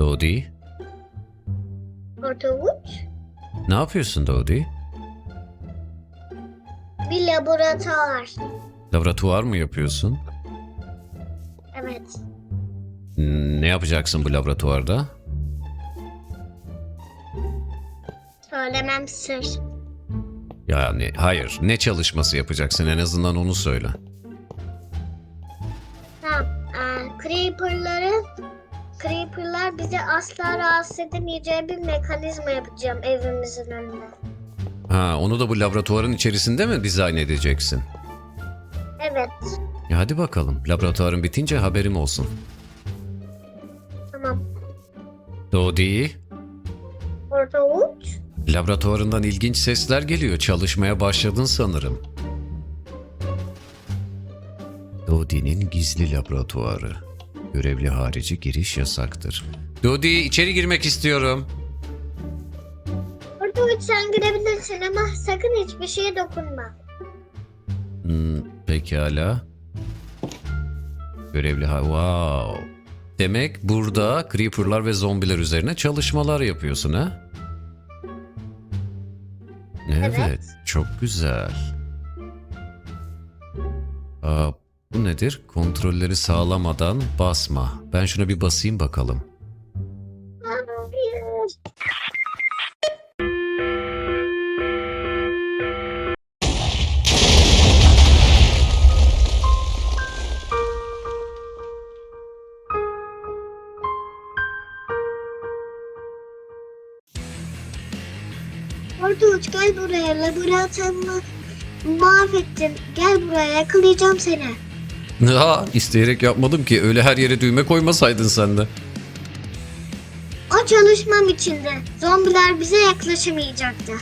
Dodi. Artavuç. Ne yapıyorsun Dodi? Bir laboratuvar. Laboratuvar mı yapıyorsun? Evet. Ne yapacaksın bu laboratuvarda? Söylemem sır. Yani hayır. Ne çalışması yapacaksın en azından onu söyle. Tamam. Ee, Creeper'ların Bizi asla rahatsız edemeyeceği bir mekanizma yapacağım evimizin önüne. Ha, onu da bu laboratuvarın içerisinde mi dizayn edeceksin? Evet. Ya hadi bakalım. Laboratuvarın bitince haberim olsun. Tamam. Dodi, Artavuç. laboratuvarından ilginç sesler geliyor. Çalışmaya başladın sanırım. Dodi'nin gizli laboratuvarı. Görevli harici giriş yasaktır. Dodi içeri girmek istiyorum. Artavuç sen girebilirsin ama sakın hiçbir şeye dokunma. Hmm, pekala. Görevli ha... Wow. Demek burada creeperlar ve zombiler üzerine çalışmalar yapıyorsun ha? Evet, Evet. çok güzel. Aa, bu nedir? Kontrolleri sağlamadan basma. Ben şuna bir basayım bakalım. Artuğuç gel buraya laboratuvarımı mahvettin. Gel buraya yakalayacağım seni. Ha, isteyerek yapmadım ki. Öyle her yere düğme koymasaydın sen de. O çalışmam içinde. Zombiler bize yaklaşamayacaktı.